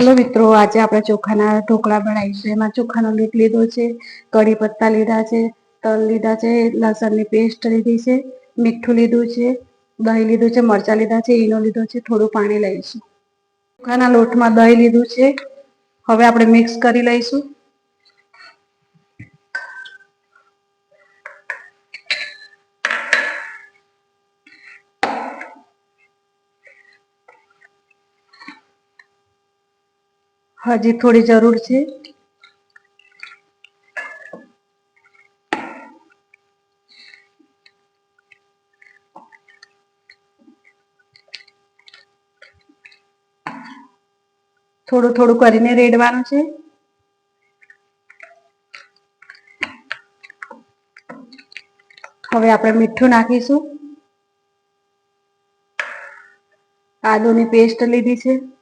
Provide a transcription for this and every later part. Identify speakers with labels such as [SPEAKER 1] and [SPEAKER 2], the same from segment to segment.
[SPEAKER 1] Hello મિત્રો, આજે આપણે ચોખાના ઢોકળા બનાવીશું એમાં ચોખાનો લોટ લીધો છે, કઢી પત્તા લીધા છે, તલ લીધા છે, લસણની પેસ્ટ લીધી છે, મીઠું લીધું છે, દહીં લીધું છે, મરચાં લીધા છે, ઈનો લીધો છે, થોડું પાણી લઈશું. ચોખાના લોટમાં દહીં લીધું છે. હવે આપણે મિક્સ કરી લઈશું. હજી, થોડી જરૂર છે. થોડું થોડું કરીને રેડવાનું છે. હવે આપણે મીઠું નાખીશું. આદુની પેસ્ટ લીધી છે.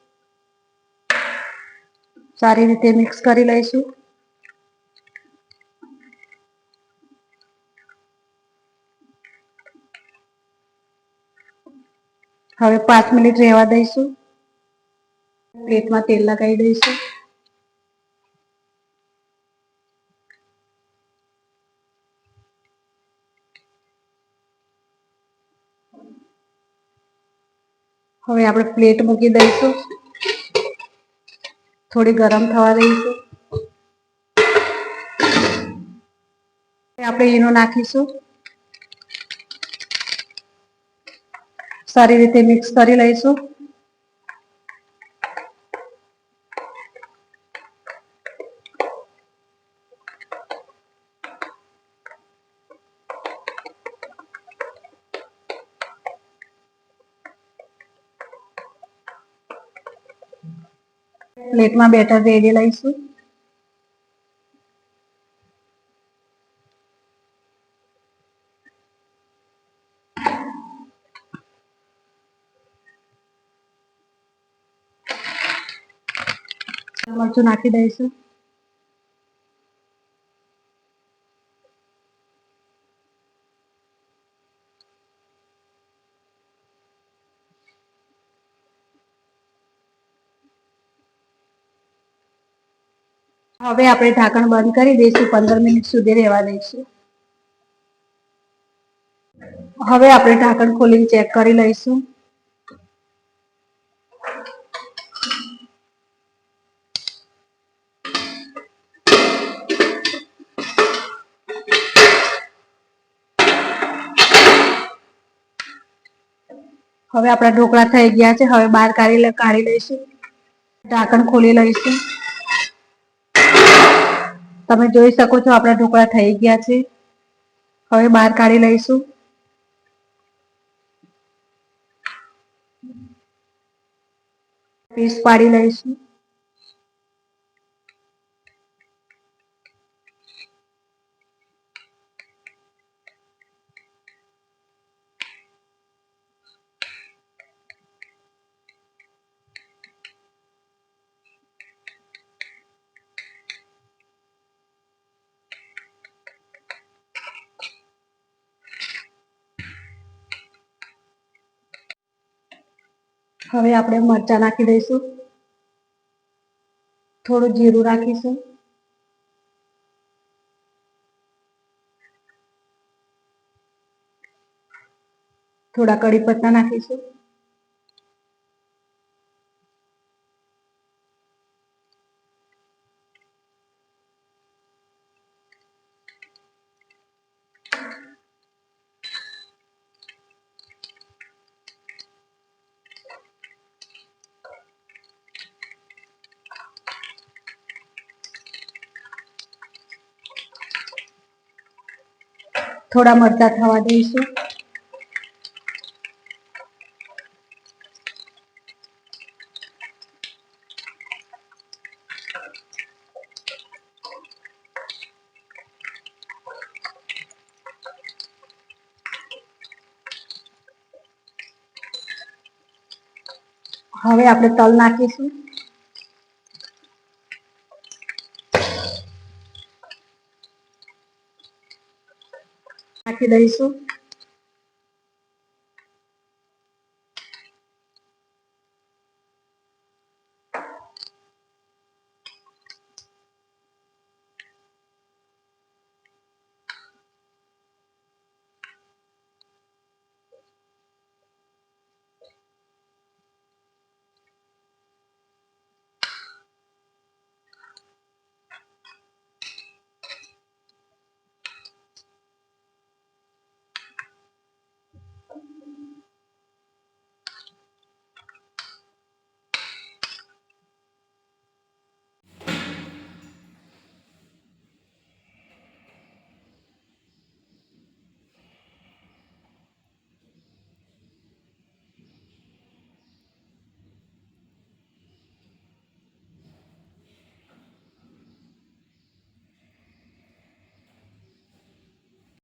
[SPEAKER 1] સારી રીતે મિક્સ કરી લઈશું. હવે પાંચ મિનિટ રહેવા દઈશું. પ્લેટમાં તેલ લગાવી દઈશું. હવે આપણે પ્લેટ મૂકી દઈશું. થોડી ગરમ થવા દઈશું આપણે ઈનો નાખીશું. સારી રીતે મિક્સ કરી લઈશું. પ્લેટમાં બેટર રેડી લઈશું. મરચું નાખી દઈશું. હવે આપણે ઢાંકણ બંધ કરી દઈશું, પંદર મિનિટ સુધી રહેવા દઈશું. હવે આપણે ઢાંકણ ખોલીને ચેક કરી લઈશું. હવે આપણા ઢોકળા થઈ ગયા છે, હવે બહાર કાઢી કાઢી લઈશું. ઢાંકણ ખોલી લઈશું. તમે જોઈ શકો છો આપણા ઢોકળા થઈ ગયા છે. હવે બહાર કાઢી લઈશું. પીસ પાડી લઈશું. હવે આપણે મરચા નાખી દઈશું. થોડું જીરું રાખીશું થોડા કડી પત્તા નાખીશું. થોડા મરચા થવા દઈશું હવે આપણે તલ નાખીશું. નાખી દઈશું